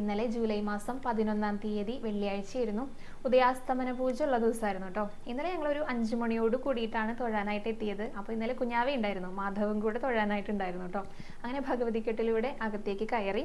ഇന്നലെ ജൂലൈ മാസം പതിനൊന്നാം തീയതി വെള്ളിയാഴ്ചയായിരുന്നു ഉദയാസ്തമന പൂജ ഉള്ള ദിവസമായിരുന്നു കേട്ടോ. ഇന്നലെ ഞങ്ങൾ ഒരു അഞ്ചു മണിയോട് കൂടിയിട്ടാണ് തൊഴാനായിട്ട് എത്തിയത്. അപ്പോൾ ഇന്നലെ കുഞ്ഞാവേ ഉണ്ടായിരുന്നു. മാധവും കൂടെ തൊഴാനായിട്ടുണ്ടായിരുന്നു കേട്ടോ. അങ്ങനെ ഭഗവതി ഭഗവതിക്കെട്ടിലൂടെ അകത്തേക്ക് കയറി.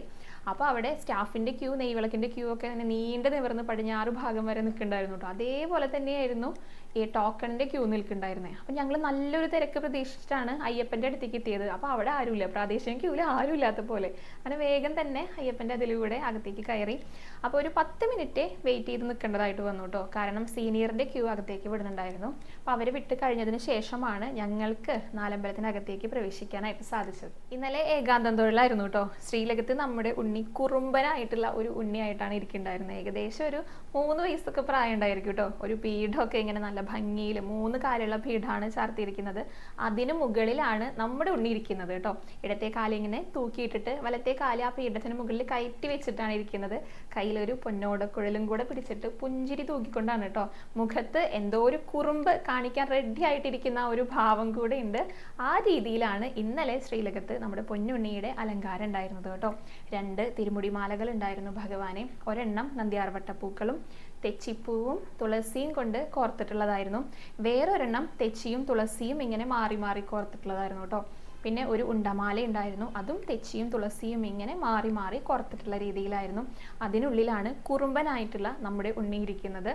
അപ്പോൾ അവിടെ സ്റ്റാഫിന്റെ ക്യൂ നെയ്വിളക്കിന്റെ ക്യൂ ഒക്കെ തന്നെ നീണ്ടു നിവർന്ന് പടിഞ്ഞാറ് ഭാഗം വരെ നിൽക്കുന്നുണ്ടായിരുന്നു കേട്ടോ. അതേപോലെ തന്നെയായിരുന്നു ഈ ടോക്കണിന്റെ ക്യൂ നിൽക്കുന്നുണ്ടായിരുന്നത് അപ്പോൾ ഞങ്ങൾ നല്ലൊരു തിരക്ക് പ്രതീക്ഷിച്ചിട്ടാണ് അയ്യപ്പന്റെ അടുത്തേക്ക് എത്തിയത്. അപ്പോൾ അവിടെ ആരുമില്ല. പ്രാദേശിക ക്യൂവിൽ ആരുമില്ലാത്ത പോലെ. അങ്ങനെ വേഗം തന്നെ അയ്യപ്പന്റെ അതിലൂടെ അകത്തേക്ക് കയറി. അപ്പോൾ ഒരു പത്ത് മിനിറ്റ് വെയിറ്റ് ചെയ്ത് നിൽക്കേണ്ടതായിട്ട് വന്നു കേട്ടോ കാരണം സീനിയറിന്റെ ക്യൂ അകത്തേക്ക് വിടുന്നുണ്ടായിരുന്നു. അപ്പോൾ അവർ വിട്ട് കഴിഞ്ഞതിന് ശേഷമാണ് ഞങ്ങൾക്ക് നാലമ്പലത്തിനകത്തേക്ക് പ്രവേശിക്കാനായിട്ട് സാധിച്ചത്. ഇന്നലെ ഏകാന്തം തൊഴിലായിരുന്നു കേട്ടോ ശ്രീലകത്ത് നമ്മുടെ ഉണ്ണി കുറുമ്പനായിട്ടുള്ള ഒരു ഉണ്ണിയായിട്ടാണ് ഇരിക്കുന്നുണ്ടായിരുന്നത്. ഏകദേശം ഒരു മൂന്ന് വയസ്സൊക്കെ പ്രായം ഉണ്ടായിരിക്കും കേട്ടോ ഒരു പീഠമൊക്കെ ഇങ്ങനെ നല്ല ഭംഗിയിൽ മൂന്ന് കാലുള്ള പീഠമാണ് ചാർത്തിയിരിക്കുന്നത്. അതിന് മുകളിലാണ് നമ്മുടെ ഉണ്ണി ഇരിക്കുന്നത് കേട്ടോ ഇടത്തെ കാലിങ്ങനെ തൂക്കിയിട്ടിട്ട് വലത്തെ കാലി ആ പീഠത്തിന് മുകളിൽ കയറ്റി വെച്ചിട്ടാണ് ഇരിക്കുന്നത്. കയ്യിലൊരു പൊന്നോടക്കുഴലും കൂടെ പിടിച്ചിട്ട് പുഞ്ചിരി തൂക്കിക്കൊണ്ടാണ് കേട്ടോ. മുഖത്ത് എന്തോ ഒരു കുറുമ്പ് കാണിക്കാൻ റെഡി ആയിട്ടിരിക്കുന്ന ഒരു ഭാവം കൂടെ ഉണ്ട്. ആ രീതിയിലാണ് ഇന്നലെ ശ്രീലകത്ത് നമ്മുടെ പൊന്നുണ്ണിയുടെ അലങ്കാരം ഉണ്ടായിരുന്നത് കേട്ടോ. രണ്ട് തിരുമുടി മാലകൾ ഉണ്ടായിരുന്നു ഭഗവാനെ. ഒരെണ്ണം നന്ദ്യാർവട്ടപ്പൂക്കളും തെച്ചിപ്പൂവും തുളസിയും കൊണ്ട് കോർത്തിട്ടുള്ളതായിരുന്നു. വേറൊരെണ്ണം തെച്ചിയും തുളസിയും ഇങ്ങനെ മാറി മാറി കോർത്തിട്ടുള്ളതായിരുന്നു കേട്ടോ. പിന്നെ ഒരു ഉണ്ടമാല ഉണ്ടായിരുന്നു. അതും തെച്ചിയും തുളസിയും ഇങ്ങനെ മാറി മാറി കോർത്തിട്ടുള്ള രീതിയിലായിരുന്നു. അതിനുള്ളിലാണ് കുറുമ്പനായിട്ടുള്ള നമ്മുടെ ഉണ്ണി ഇരിക്കുന്നത്.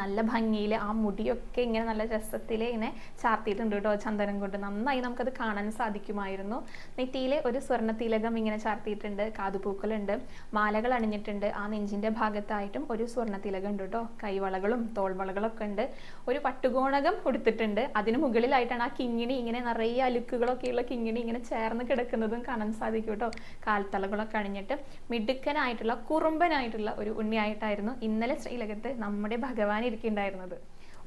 നല്ല ഭംഗിയിൽ ആ മുടിയൊക്കെ ഇങ്ങനെ നല്ല രസത്തിൽ ഇങ്ങനെ ചാർത്തിയിട്ടുണ്ട് കേട്ടോ ചന്ദനം കൊണ്ട്. നന്നായി നമുക്കത് കാണാൻ സാധിക്കുമായിരുന്നു. നെറ്റിയിൽ ഒരു സ്വർണ തിലകം ഇങ്ങനെ ചാർത്തിയിട്ടുണ്ട് കാതുപൂക്കളുണ്ട് മാലകൾ അണിഞ്ഞിട്ടുണ്ട്. ആ നെഞ്ചിന്റെ ഭാഗത്തായിട്ടും ഒരു സ്വർണ തിലകം ഉണ്ട് കേട്ടോ. കൈവളകളും തോൾവളകളൊക്കെ ഉണ്ട്. ഒരു പട്ടുകോണകം കൊടുത്തിട്ടുണ്ട് അതിന് മുകളിലായിട്ടാണ് ആ കിങ്ങിണി ഇങ്ങനെ നിറയെ അലുക്കുകളൊക്കെയുള്ള കിങ്ങിണി ഇങ്ങനെ ചേർന്ന് കിടക്കുന്നതും കാണാൻ സാധിക്കും കേട്ടോ. കാൽത്തളകളൊക്കെ അണിഞ്ഞിട്ട് മിടുക്കനായിട്ടുള്ള കുറുമ്പനായിട്ടുള്ള ഒരു ഉണ്ണിയായിട്ടായിരുന്നു ഇന്നലെ ശ്രീലകത്ത് നമ്മുടെ ഭഗവാൻ ഇരിക്കുന്നുണ്ടായിരുന്നത്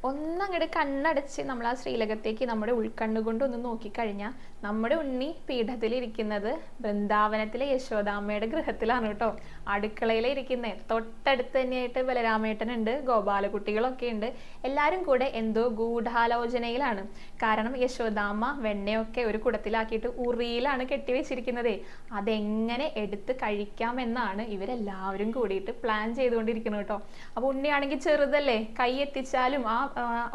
ഒന്നങ്ങട് കണ്ണടച്ച് നമ്മൾ ആ ശ്രീലകത്തേക്ക് നമ്മുടെ ഉൾക്കണ്ണുകൊണ്ട് ഒന്ന് നോക്കിക്കഴിഞ്ഞാൽ നമ്മുടെ ഉണ്ണി പീഠത്തിൽ പീഠത്തിലിരിക്കുന്നത് ബൃന്ദാവനത്തിലെ യശോദാമ്മയുടെ ഗൃഹത്തിലാണ് കേട്ടോ. അടുക്കളയിലെ ഇരിക്കുന്നത് തൊട്ടടുത്ത് തന്നെയായിട്ട് ബലരാമേട്ടനുണ്ട് ഗോപാലകുട്ടികളൊക്കെ ഉണ്ട് എല്ലാവരും കൂടെ എന്തോ ഗൂഢാലോചനയിലാണ്. കാരണം യശോദാമ്മ വെണ്ണയൊക്കെ ഒരു കുടത്തിലാക്കിയിട്ട് ഉറിയിലാണ് കെട്ടിവെച്ചിരിക്കുന്നത്. അതെങ്ങനെ എടുത്ത് കഴിക്കാമെന്നാണ് ഇവരെല്ലാവരും കൂടിയിട്ട് പ്ലാൻ ചെയ്തുകൊണ്ടിരിക്കുന്നത് കേട്ടോ. അപ്പോൾ ഉണ്ണിയാണെങ്കിൽ ചെറുതല്ലേ? കൈ എത്തിച്ചാലും ആ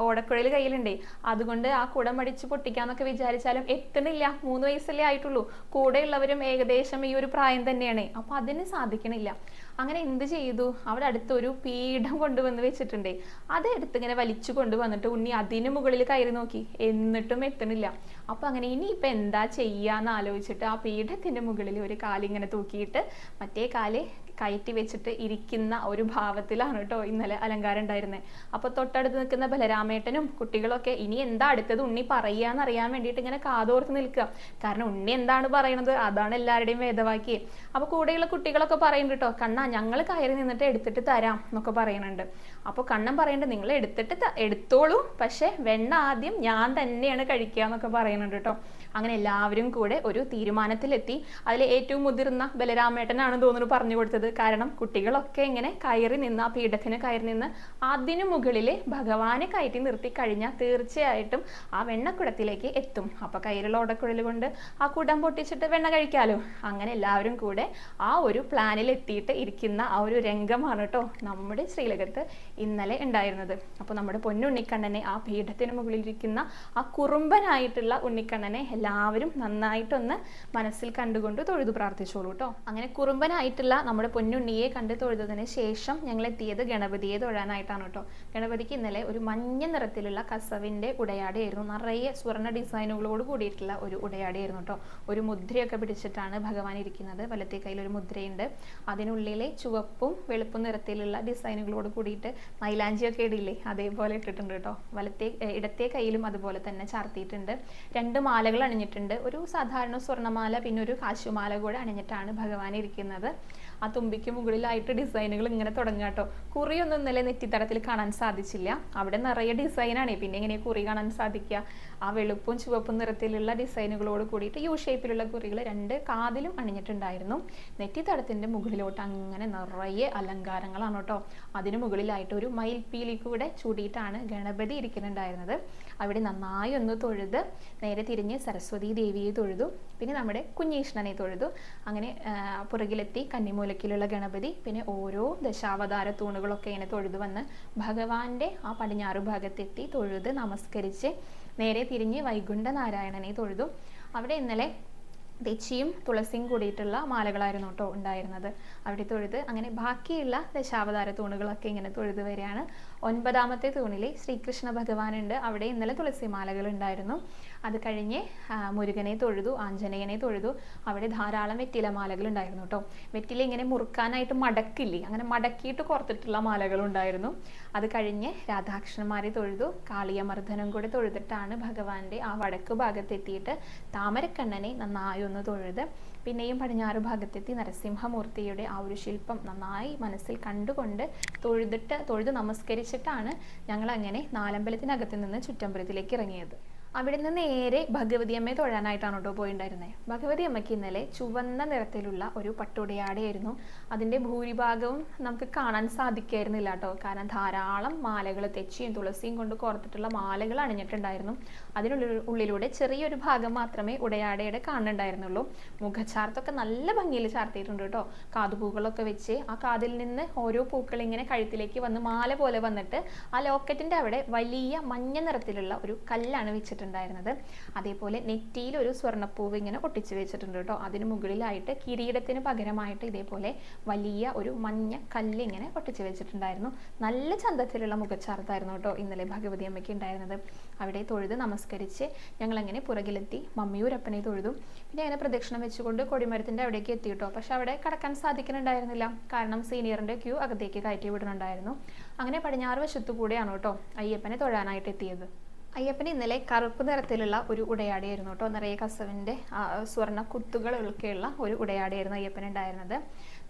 ഓടക്കുഴൽ കയ്യിലുണ്ടേ. അതുകൊണ്ട് ആ കുടം അടിച്ച് പൊട്ടിക്കാന്നൊക്കെ വിചാരിച്ചാലും എത്തണില്ല മൂന്ന് വയസ്സല്ലേ ആയിട്ടുള്ളൂ. കൂടെയുള്ളവരും ഏകദേശം ഈ ഒരു പ്രായം തന്നെയാണ്. അപ്പൊ അതിന് സാധിക്കണില്ല. അങ്ങനെ എന്ത് ചെയ്തു? അവിടെ അടുത്തൊരു പീഠം കൊണ്ടുവന്ന് വെച്ചിട്ടുണ്ടേ. അത് എടുത്തിങ്ങനെ വലിച്ചു കൊണ്ടുവന്നിട്ട് ഉണ്ണി അതിന് മുകളിൽ കയറി നോക്കി. എന്നിട്ടും എത്തണില്ല. അപ്പൊ അങ്ങനെ ഇനി ഇപ്പൊ എന്താ ചെയ്യാന്ന് ആലോചിച്ചിട്ട് ആ പീഠത്തിന്റെ മുകളിൽ ഒരു കാലിങ്ങനെ തൂക്കിയിട്ട് മറ്റേ കാൽ കയറ്റി വെച്ചിട്ട് ഇരിക്കുന്ന ഒരു ഭാവത്തിലാണ് കേട്ടോ ഇന്നലെ അലങ്കാരം ഉണ്ടായിരുന്നത് അപ്പോൾ തൊട്ടടുത്ത് നിൽക്കുന്ന ബലരാമേട്ടനും കുട്ടികളൊക്കെ ഇനി എന്താ അടുത്തത് ഉണ്ണി പറയാന്ന് അറിയാൻ വേണ്ടിയിട്ട് ഇങ്ങനെ കാതോർത്ത് നിൽക്കുക. കാരണം ഉണ്ണി എന്താണ് പറയണത്? അതാണ് എല്ലാവരുടെയും വേദവാക്യം അപ്പോൾ കൂടെയുള്ള കുട്ടികളൊക്കെ പറയുന്നുണ്ട് കേട്ടോ കണ്ണാ ഞങ്ങൾ കയറി നിന്നിട്ട് എടുത്തിട്ട് തരാം എന്നൊക്കെ പറയുന്നുണ്ട് അപ്പോൾ കണ്ണൻ പറയേണ്ടത് നിങ്ങൾ എടുത്തിട്ട് എടുത്തോളൂ. പക്ഷേ വെണ്ണ ആദ്യം ഞാൻ തന്നെയാണ് കഴിക്കുക എന്നൊക്കെ പറയുന്നുണ്ട് കേട്ടോ. അങ്ങനെ എല്ലാവരും കൂടെ ഒരു തീരുമാനത്തിലെത്തി. അതിൽ ഏറ്റവും മുതിർന്ന ബലരാമേട്ടനാണ് തോന്നുന്നു പറഞ്ഞു കൊടുത്തത്. കാരണം കുട്ടികളൊക്കെ ഇങ്ങനെ കയറി നിന്ന് ആ പീഠത്തിന് കയറി നിന്ന് അതിനു മുകളിൽ ഭഗവാനെ കയറ്റി നിർത്തി കഴിഞ്ഞാൽ തീർച്ചയായിട്ടും ആ വെണ്ണക്കുടത്തിലേക്ക് എത്തും. അപ്പോൾ കയ്യിലുള്ള ഓടക്കുഴൽ കൊണ്ട് ആ കുടം പൊട്ടിച്ചിട്ട് വെണ്ണ കഴിക്കാലോ. അങ്ങനെ എല്ലാവരും കൂടെ ആ ഒരു പ്ലാനിൽ എത്തിയിട്ട് ഇരിക്കുന്ന ആ ഒരു രംഗമാണ് കേട്ടോ നമ്മുടെ ശ്രീലകത്ത് ഇന്നലെ ഉണ്ടായിരുന്നത്. അപ്പോൾ നമ്മുടെ പൊന്നുണ്ണിക്കണ്ണനെ ആ പീഠത്തിന് മുകളിലിരിക്കുന്ന ആ കുറുമ്പനായിട്ടുള്ള ഉണ്ണിക്കണ്ണനെ എല്ലാവരും നന്നായിട്ടൊന്ന് മനസ്സിൽ കണ്ടുകൊണ്ട് തൊഴുതു പ്രാർത്ഥിച്ചോളൂ കേട്ടോ അങ്ങനെ കുറുമ്പനായിട്ടുള്ള നമ്മുടെ പൊന്നുണ്ണിയെ കണ്ട് തൊഴുതതിന് ശേഷം ഞങ്ങൾ എത്തിയത് ഗണപതിയെ തൊഴാനായിട്ടാണ് കേട്ടോ ഗണപതിക്ക് ഇന്നലെ ഒരു മഞ്ഞ നിറത്തിലുള്ള കസവിന്റെ ഉടയാടിയായിരുന്നു. നിറയെ സ്വർണ ഡിസൈനുകളോട് കൂടിയിട്ടുള്ള ഒരു ഉടയാടിയായിരുന്നു കേട്ടോ ഒരു മുദ്രയൊക്കെ പിടിച്ചിട്ടാണ് ഭഗവാൻ ഇരിക്കുന്നത്. വലത്തെ കയ്യിൽ ഒരു മുദ്രയുണ്ട്. അതിനുള്ളിലെ ചുവപ്പും വെളുപ്പും നിറത്തിലുള്ള ഡിസൈനുകളോട് കൂടിയിട്ട് മൈലാഞ്ചിയൊക്കെ ഇടില്ലേ? അതേപോലെ ഇട്ടിട്ടുണ്ട് കേട്ടോ. വലത്തെ ഇടത്തെ കയ്യിലും അതുപോലെ തന്നെ ചാർത്തിയിട്ടുണ്ട്. രണ്ട് മാലകൾ അണിഞ്ഞിട്ടുണ്ട്. ഒരു സാധാരണ സ്വർണമാല പിന്നെ ഒരു കാശുമാല കൂടെ അണിഞ്ഞിട്ടാണ് ഭഗവാൻ ഇരിക്കുന്നത്. ആ തുമ്പിക്ക് മുകളിലായിട്ട് ഡിസൈനുകൾ ഇങ്ങനെ തുടങ്ങുക കേട്ടോ. കുറിയൊന്നും ഇന്നലെ നെറ്റിത്തടത്തിൽ കാണാൻ സാധിച്ചില്ല. അവിടെ നിറയെ ഡിസൈനാണ്. പിന്നെ എങ്ങനെ കുറി കാണാൻ സാധിക്കുക? ആ വെളുപ്പും ചുവപ്പും നിറത്തിലുള്ള ഡിസൈനുകളോട് കൂടിയിട്ട് യു ഷേപ്പിലുള്ള കുറികൾ രണ്ട് കാതിലും അണിഞ്ഞിട്ടുണ്ടായിരുന്നു. നെറ്റിത്തടത്തിന്റെ മുകളിലോട്ട് അങ്ങനെ നിറയെ അലങ്കാരങ്ങളാണ് കേട്ടോ. അതിന് മുകളിലായിട്ട് ഒരു മയിൽപ്പീലി കൂടെ ചൂടിയിട്ടാണ് ഗണപതി ഇരിക്കുന്നുണ്ടായിരുന്നത്. അവിടെ നന്നായി ഒന്ന് തൊഴുത് നേരെ തിരിഞ്ഞ് സരസ്വതി ദേവിയെ തൊഴുതു. പിന്നെ നമ്മുടെ കുഞ്ഞീഷ്ണനെ തൊഴുതു. അങ്ങനെ പുറകിലെത്തി കന്നിമൂലക്കിലുള്ള ഗണപതി പിന്നെ ഓരോ ദശാവതാര തൂണുകളൊക്കെ ഇങ്ങനെ തൊഴുതു വന്ന് ഭഗവാന്റെ ആ പടിഞ്ഞാറ് ഭാഗത്തെത്തി തൊഴുത് നമസ്കരിച്ച് നേരെ തിരിഞ്ഞ് വൈകുണ്ഠനാരായണനെ തൊഴുതു. അവിടെ ഇന്നലെ തെച്ചിയും തുളസിയും കൂടിയിട്ടുള്ള മാലകളായിരുന്നു കേട്ടോ ഉണ്ടായിരുന്നത്. അവിടെ തൊഴുത് അങ്ങനെ ബാക്കിയുള്ള ദശാവതാര തൂണുകളൊക്കെ ഇങ്ങനെ തൊഴുത് വരികയാണ് ഒൻപതാമത്തെ തൂണിൽ ശ്രീകൃഷ്ണ ഭഗവാനുണ്ട്. അവിടെ ഇന്നലെ തുളസി മാലകൾ ഉണ്ടായിരുന്നു. അത് കഴിഞ്ഞ് മുരുകനെ തൊഴുതു ആഞ്ജനേയനെ തൊഴുതു. അവിടെ ധാരാളം വെറ്റില മാലകൾ ഉണ്ടായിരുന്നു കേട്ടോ. വെറ്റില ഇങ്ങനെ മുറുക്കാനായിട്ട് മടക്കില്ലേ? അങ്ങനെ മടക്കിയിട്ട് കോർത്തിട്ടുള്ള മാലകൾ ഉണ്ടായിരുന്നു. അത് കഴിഞ്ഞ് രാധാകൃഷ്ണന്മാരെ തൊഴുതു. കാളിയമർദ്ദനം കൂടെ തൊഴുതിട്ടാണ് ഭഗവാന്റെ ആ വടക്ക് ഭാഗത്തെത്തിയിട്ട് താമരക്കണ്ണനെ നന്നായി ഒന്ന് തൊഴുത് പിന്നെയും പടിഞ്ഞാറ് ഭാഗത്തെത്തി നരസിംഹമൂർത്തിയുടെ ആ ഒരു ശില്പം നന്നായി മനസ്സിൽ കണ്ടുകൊണ്ട് തൊഴുതിട്ട് തൊഴുത് നമസ്കരിച്ചിട്ടാണ് ഞങ്ങൾ അങ്ങനെ നാലമ്പലത്തിനകത്ത് നിന്ന് ചുറ്റമ്പലത്തിലേക്ക് ഇറങ്ങിയത്. അവിടെ നിന്ന് നേരെ ഭഗവതി അമ്മയെ തൊഴാനായിട്ടാണ് കേട്ടോ പോയിണ്ടായിരുന്നത് ഭഗവതി അമ്മയ്ക്ക് ഇന്നലെ ചുവന്ന നിറത്തിലുള്ള ഒരു പട്ടുടയാടയായിരുന്നു. അതിന്റെ ഭൂരിഭാഗവും നമുക്ക് കാണാൻ സാധിക്കായിരുന്നില്ല കേട്ടോ. കാരണം ധാരാളം മാലകൾ തെച്ചിയും തുളസിയും കൊണ്ട് കോർത്തിട്ടുള്ള മാലകൾ അണിഞ്ഞിട്ടുണ്ടായിരുന്നു. അതിനുള്ളിൽ ഉള്ളിലൂടെ ചെറിയൊരു ഭാഗം മാത്രമേ ഉടയാടയുടെ കാണുന്നുണ്ടായിരുന്നുള്ളൂ. മുഖച്ചാർത്തൊക്കെ നല്ല ഭംഗിയിൽ ചാർത്തിയിട്ടുണ്ട് കേട്ടോ. കാതുപൂക്കളൊക്കെ വെച്ച് ആ കാതിൽ നിന്ന് ഓരോ പൂക്കൾ ഇങ്ങനെ കഴുത്തിലേക്ക് വന്ന് മാല പോലെ വന്നിട്ട് ആ ലോക്കറ്റിന്റെ അവിടെ വലിയ മഞ്ഞ നിറത്തിലുള്ള ഒരു കല്ലാണ് വെച്ചിട്ടുണ്ടായിരുന്നത്. അതേപോലെ നെറ്റിയിൽ ഒരു സ്വർണപ്പൂവ് ഇങ്ങനെ ഒട്ടിച്ച് വെച്ചിട്ടുണ്ട് കേട്ടോ. അതിന് മുകളിലായിട്ട് കിരീടത്തിന് പകരമായിട്ട് ഇതേപോലെ വലിയ ഒരു മഞ്ഞ കല്ല് ഇങ്ങനെ ഒട്ടിച്ച് വെച്ചിട്ടുണ്ടായിരുന്നു. നല്ല ചന്തത്തിലുള്ള മുഖച്ചാർത്തായിരുന്നു കേട്ടോ ഇന്നലെ ഭഗവതി അമ്മയ്ക്ക് ഉണ്ടായിരുന്നത്. അവിടെ തൊഴുത് നമസ്കരിച്ച് ഞങ്ങൾ അങ്ങനെ പുറകിലെത്തി മമ്മിയൂരപ്പനെ തൊഴുതും. പിന്നെ അങ്ങനെ പ്രദക്ഷിണം വെച്ചുകൊണ്ട് കൊടിമരത്തിന്റെ അവിടേക്ക് എത്തി കേട്ടോ. പക്ഷെ അവിടെ കടക്കാൻ സാധിക്കുന്നുണ്ടായിരുന്നില്ല. കാരണം സീനിയറിന്റെ ക്യൂ അകത്തേക്ക് കയറ്റി വിടുന്നുണ്ടായിരുന്നു. അങ്ങനെ പടിഞ്ഞാറ് വശത്തു കൂടെയാണ് കേട്ടോ അയ്യപ്പനെ തൊഴാനായിട്ട് എത്തിയത്. അയ്യപ്പന് ഇന്നലെ കറുപ്പ് നിറത്തിലുള്ള ഒരു ഉടയാടിയായിരുന്നു കേട്ടോ. നിറയെ കസവിന്റെ സ്വർണ കുത്തുകളൊക്കെയുള്ള ഒരു ഉടയാടിയായിരുന്നു അയ്യപ്പൻ ഉണ്ടായിരുന്നത്.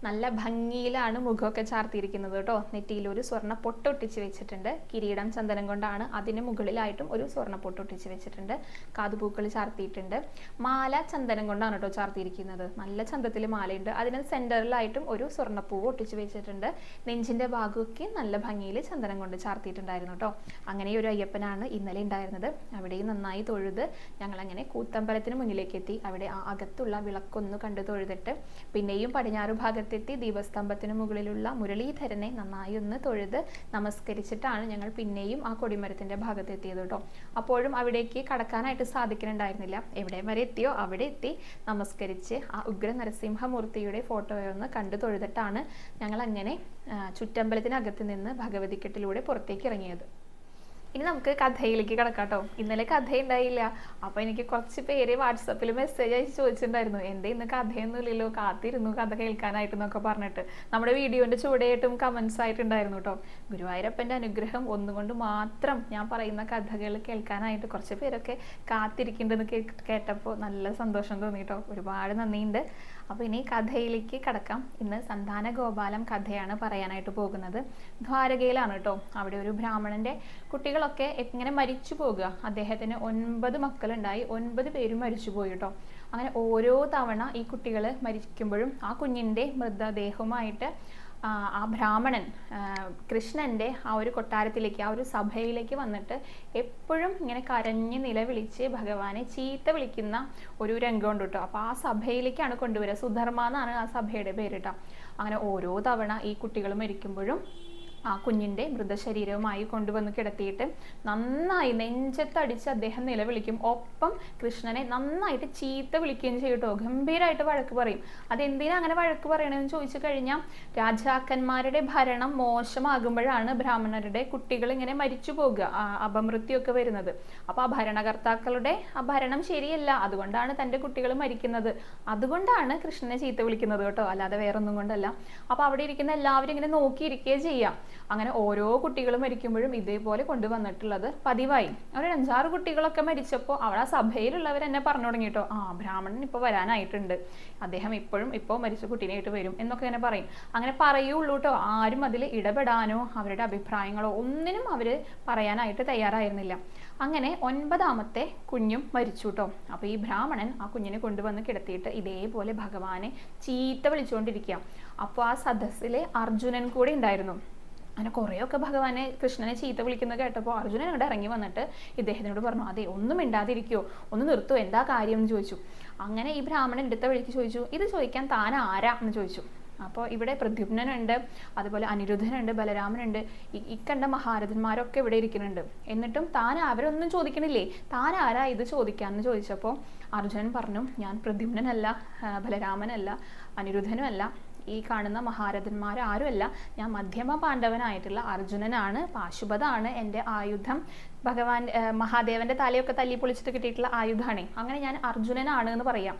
നല്ല ഭംഗിയിലാണ് മുഖമൊക്കെ ചാർത്തിയിരിക്കുന്നത് കേട്ടോ. നെറ്റിയിൽ ഒരു സ്വർണ പൊട്ടൊട്ടിച്ച് വെച്ചിട്ടുണ്ട്. കിരീടം ചന്ദനം കൊണ്ടാണ് അതിന് മുകളിലായിട്ടും ഒരു സ്വർണ പൊട്ടൊട്ടിച്ച് വെച്ചിട്ടുണ്ട്. കാതുപൂക്കൾ ചാർത്തിയിട്ടുണ്ട്. മാല ചന്ദനം കൊണ്ടാണ് കേട്ടോ ചാർത്തിയിരിക്കുന്നത്. നല്ല ചന്തത്തിൽ മാലയുണ്ട്. അതിന് സെന്ററിലായിട്ടും ഒരു സ്വർണപ്പൂവ് ഒട്ടിച്ച് വെച്ചിട്ടുണ്ട്. നെഞ്ചിന്റെ ഭാഗമൊക്കെ നല്ല ഭംഗിയിൽ ചന്ദനം കൊണ്ട് ചാർത്തിയിട്ടുണ്ടായിരുന്നു കേട്ടോ. അങ്ങനെ ഒരു അയ്യപ്പനാണ് ഇന്നലെ ഉണ്ടായിരുന്നത്. അവിടെയും നന്നായി തൊഴുത് ഞങ്ങളങ്ങനെ കൂത്തമ്പലത്തിന് മുന്നിലേക്ക് എത്തി. അവിടെ അകത്തുള്ള വിളക്കൊന്ന് കണ്ട് തൊഴുതിട്ട് പിന്നെയും പടിഞ്ഞാറ് ഭാഗത്തെത്തി ദീപസ്തംഭത്തിന് മുകളിലുള്ള മുരളീധരനെ നന്നായി ഒന്ന് തൊഴുത് നമസ്കരിച്ചിട്ടാണ് ഞങ്ങൾ പിന്നെയും ആ കൊടിമരത്തിന്റെ ഭാഗത്തെത്തിയത് കേട്ടോ അപ്പോഴും അവിടേക്ക് കടക്കാനായിട്ട് സാധിക്കുന്നുണ്ടായിരുന്നില്ല എവിടെ വരെ എത്തിയോ? അവിടെ എത്തി നമസ്കരിച്ച് ആ ഉഗ്ര നരസിംഹമൂർത്തിയുടെ ഫോട്ടോയൊന്ന് കണ്ടു തൊഴുതിട്ടാണ് ഞങ്ങൾ അങ്ങനെ ചുറ്റമ്പലത്തിനകത്ത് നിന്ന് ഭഗവതിക്കെട്ടിലൂടെ പുറത്തേക്ക് ഇറങ്ങിയത്. ഇനി നമുക്ക് കഥയിലേക്ക് കിടക്കാട്ടോ. കേട്ടോ ഇന്നലെ കഥ ഉണ്ടായില്ല അപ്പൊ എനിക്ക് കുറച്ച് പേര് വാട്സപ്പിൽ മെസ്സേജ് അയച്ച് ചോദിച്ചിട്ടുണ്ടായിരുന്നു. എന്റെ ഇന്ന് കഥയൊന്നുമില്ലല്ലോ കാത്തിരുന്നു കഥ കേൾക്കാനായിട്ട് എന്നൊക്കെ പറഞ്ഞിട്ട്. നമ്മുടെ വീഡിയോന്റെ ചുവടെയായിട്ടും കമന്റ്സ് ആയിട്ടുണ്ടായിരുന്നു കേട്ടോ ഗുരുവായൂരപ്പന്റെ അനുഗ്രഹം ഒന്നുകൊണ്ട് മാത്രം ഞാൻ പറയുന്ന കഥകൾ കേൾക്കാനായിട്ട് കുറച്ച് പേരൊക്കെ കാത്തിരിക്കുന്നുണ്ടെന്ന് കേട്ടപ്പോൾ നല്ല സന്തോഷം തോന്നി കേട്ടോ ഒരുപാട് നന്ദിയുണ്ട്. അപ്പോൾ ഇനി കഥയിലേക്ക് കടക്കാം. ഇന്ന് സന്താന ഗോപാലം കഥയാണ് പറയാനായിട്ട് പോകുന്നത്. ദ്വാരകയിലാണ് കേട്ടോ. അവിടെ ഒരു ബ്രാഹ്മണന്റെ കുട്ടികളൊക്കെ എങ്ങനെ മരിച്ചു പോകുക? അദ്ദേഹത്തിന് ഒൻപത് മക്കളുണ്ടായി. ഒൻപത് പേരും മരിച്ചു പോയി കേട്ടോ. അങ്ങനെ ഓരോ തവണ ഈ കുട്ടികൾ മരിക്കുമ്പോഴും ആ കുഞ്ഞിന്റെ മൃതദേഹവുമായിട്ട് ആ ബ്രാഹ്മണൻ കൃഷ്ണന്റെ ആ ഒരു കൊട്ടാരത്തിലേക്ക് ആ ഒരു സഭയിലേക്ക് വന്നിട്ട് എപ്പോഴും ഇങ്ങനെ കരഞ്ഞ് നിലവിളിച്ച് ഭഗവാനെ ചീത്ത വിളിക്കുന്ന ഒരു രംഗമുണ്ട് കേട്ടോ അപ്പോൾ ആ സഭയിലേക്കാണ് കൊണ്ടുവരിക. സുധർമ്മ എന്നാണ് ആ സഭയുടെ പേര് കേട്ടോ അങ്ങനെ ഓരോ തവണ ഈ കുട്ടികൾ മരിക്കുമ്പോഴും ആ കുഞ്ഞിന്റെ മൃതശരീരവുമായി കൊണ്ടുവന്ന് കിടത്തിയിട്ട് നന്നായി നെഞ്ചത്തടിച്ച് അദ്ദേഹം നിലവിളിക്കും. ഒപ്പം കൃഷ്ണനെ നന്നായിട്ട് ചീത്ത വിളിക്കുകയും ചെയ്യും കേട്ടോ. ഗംഭീരമായിട്ട് വഴക്ക് പറയും. അതെന്തിനാ അങ്ങനെ വഴക്ക് പറയണമെന്ന് ചോദിച്ചു കഴിഞ്ഞാൽ രാജാക്കന്മാരുടെ ഭരണം മോശമാകുമ്പോഴാണ് ബ്രാഹ്മണരുടെ കുട്ടികൾ ഇങ്ങനെ മരിച്ചു പോകുക ആ അപമൃത്യുവൊക്കെ വരുന്നത്. അപ്പോൾ ആ ഭരണകർത്താക്കളുടെ ആ ഭരണം ശരിയല്ല. അതുകൊണ്ടാണ് തന്റെ കുട്ടികൾ മരിക്കുന്നത്. അതുകൊണ്ടാണ് കൃഷ്ണനെ ചീത്ത വിളിക്കുന്നത് കേട്ടോ. അല്ലാതെ വേറൊന്നും കൊണ്ടല്ല. അപ്പോൾ അവിടെ ഇരിക്കുന്ന എല്ലാവരും ഇങ്ങനെ നോക്കിയിരിക്കുകയും ചെയ്യാം. അങ്ങനെ ഓരോ കുട്ടികളും മരിക്കുമ്പോഴും ഇതേപോലെ കൊണ്ടുവന്നിട്ടുള്ളത് പതിവായി. ഒരു അഞ്ചാറ് കുട്ടികളൊക്കെ മരിച്ചപ്പോൾ അവിടെ ആ സഭയിലുള്ളവർ എന്നെ പറഞ്ഞു തുടങ്ങിയിട്ടോ ആ ബ്രാഹ്മണൻ ഇപ്പോൾ വരാനായിട്ടുണ്ട്. അദ്ദേഹം ഇപ്പോഴും ഇപ്പോൾ മരിച്ച കുട്ടീനായിട്ട് വരും എന്നൊക്കെ ഇങ്ങനെ പറയും. അങ്ങനെ പറയുള്ളൂ കേട്ടോ ആരും അതിൽ ഇടപെടാനോ അവരുടെ അഭിപ്രായങ്ങളോ ഒന്നിനും അവർ പറയാനായിട്ട് തയ്യാറായിരുന്നില്ല. അങ്ങനെ ഒൻപതാമത്തെ കുഞ്ഞും മരിച്ചു കേട്ടോ അപ്പോൾ ഈ ബ്രാഹ്മണൻ ആ കുഞ്ഞിനെ കൊണ്ടുവന്ന് കിടത്തിയിട്ട് ഇതേപോലെ ഭഗവാനെ ചീത്ത വിളിച്ചുകൊണ്ടിരിക്കുക അപ്പോൾ ആ സദസ്സിലെ അർജുനൻ കൂടെ ഉണ്ടായിരുന്നു. അങ്ങനെ കുറേയൊക്കെ ഭഗവാനെ കൃഷ്ണനെ ചീത്ത വിളിക്കുന്നത് കേട്ടപ്പോൾ അർജുനൻ അങ്ങോട്ട് ഇറങ്ങി വന്നിട്ട് ഇദ്ദേഹത്തിനോട് പറഞ്ഞു അതെ ഒന്നും മിണ്ടാതിരിക്കുമോ ഒന്ന് നിർത്തുമോ എന്താ കാര്യം? എന്ന് ചോദിച്ചു. അങ്ങനെ ഈ ബ്രാഹ്മണൻ എടുത്ത വഴിക്ക് ചോദിച്ചു ഇത് ചോദിക്കാൻ താൻ ആരാ? എന്ന് ചോദിച്ചു. അപ്പോൾ ഇവിടെ പ്രദ്യുപ്നനുണ്ട് അതുപോലെ അനിരുദ്ധനുണ്ട് ബലരാമനുണ്ട് ഈ ഈ കണ്ട മഹാരഥന്മാരൊക്കെ ഇവിടെ ഇരിക്കുന്നുണ്ട്. എന്നിട്ടും താൻ അവരൊന്നും ചോദിക്കണില്ലേ? താൻ ആരാ ഇത് ചോദിക്കാമെന്ന് ചോദിച്ചപ്പോൾ അർജുനൻ പറഞ്ഞു ഞാൻ പ്രദ്യുമ്നനല്ല ആ, ബലരാമനല്ല അനിരുദ്ധനുമല്ല ഈ കാണുന്ന മഹാരഥന്മാർ ആരുമല്ല. ഞാൻ മധ്യമ പാണ്ഡവനായിട്ടുള്ള അർജുനനാണ്. പാശുപതാണ് എന്റെ ആയുധം. ഭഗവാൻ മഹാദേവന്റെ തലയൊക്കെ തല്ലി പൊളിച്ചിട്ട് കിട്ടിയിട്ടുള്ള ആയുധമാണ് അങ്ങനെ ഞാൻ അർജുനനാണ് എന്ന് പറയാം.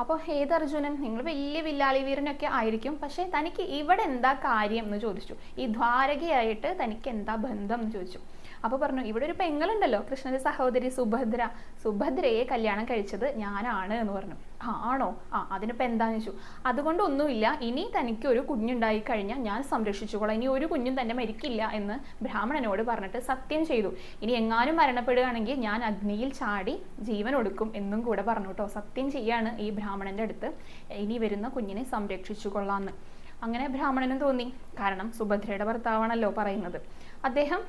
അപ്പോൾ ഏത് അർജുനൻ? നിങ്ങൾ വലിയ വില്ലാളി വീരനൊക്കെ ആയിരിക്കും. പക്ഷേ തനിക്ക് ഇവിടെ എന്താ കാര്യം എന്ന് ചോദിച്ചു. ഈ ദ്വാരകയായിട്ട് തനിക്ക് എന്താ ബന്ധം എന്ന് ചോദിച്ചു. അപ്പോൾ പറഞ്ഞു ഇവിടെ ഒരു പെങ്ങളുണ്ടല്ലോ കൃഷ്ണന്റെ സഹോദരി സുഭദ്ര. സുഭദ്രയെ കല്യാണം കഴിച്ചത് ഞാനാണ് എന്ന് പറഞ്ഞു. ആ ആണോ? ആ അതിനിപ്പോൾ എന്താന്ന് ചോദിച്ചു. അതുകൊണ്ടൊന്നുമില്ല ഇനി തനിക്ക് ഒരു കുഞ്ഞുണ്ടായി കഴിഞ്ഞാൽ ഞാൻ സംരക്ഷിച്ചുകൊള്ളാം. ഇനി ഒരു കുഞ്ഞും തന്നെ മരിക്കില്ല എന്ന് ബ്രാഹ്മണനോട് പറഞ്ഞിട്ട് സത്യം ചെയ്തു. ഇനി എങ്ങാനും മരണപ്പെടുകയാണെങ്കിൽ ഞാൻ അഗ്നിയിൽ ചാടി ജീവൻ ഒടുക്കും എന്നും കൂടെ പറഞ്ഞു കേട്ടോ. സത്യം ചെയ്യാണ് ഈ ബ്രാഹ്മണന്റെ അടുത്ത് ഇനി വരുന്ന കുഞ്ഞിനെ സംരക്ഷിച്ചു കൊള്ളാന്ന് അങ്ങനെ ബ്രാഹ്മണനും തോന്നി. കാരണം സുഭദ്രയുടെ ഭർത്താവാണല്ലോ പറയുന്നത്. അദ്ദേഹം